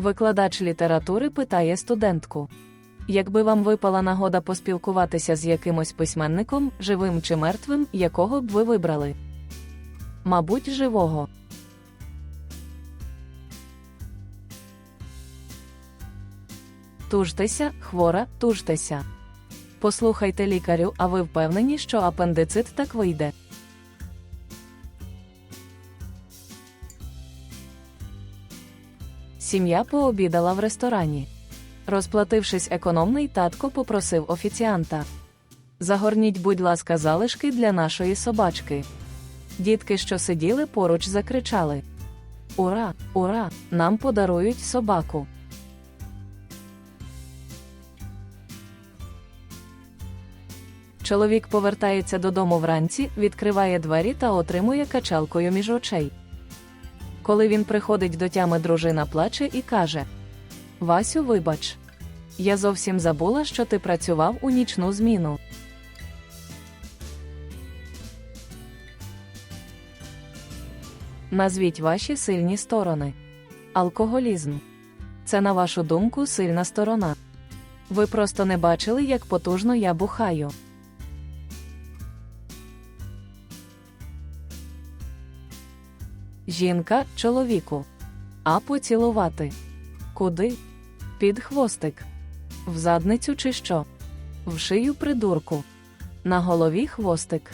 Викладач літератури питає студентку. Якби вам випала нагода поспілкуватися з якимось письменником, живим чи мертвим, якого б ви вибрали? Мабуть, живого. Тужтеся, хвора, тужтеся. Послухайте лікарю, а ви впевнені, що апендицит так вийде. Сім'я пообідала в ресторані. Розплатившись економний, татко попросив офіціанта. Загорніть, будь ласка, залишки для нашої собачки. Дітки, що сиділи поруч, закричали: Ура, ура! Нам подарують собаку. Чоловік повертається додому вранці, відкриває двері та отримує качалкою між очей. Коли він приходить до тями, дружина плаче і каже: Васю, вибач. Я зовсім забула, що ти працював у нічну зміну. Назвіть ваші сильні сторони. Алкоголізм. Це, на вашу думку, сильна сторона. Ви просто не бачили, як потужно я бухаю. Жінка чоловіку. А поцілувати. Куди? Під хвостик. В задницю чи що? В шию придурку. На голові хвостик.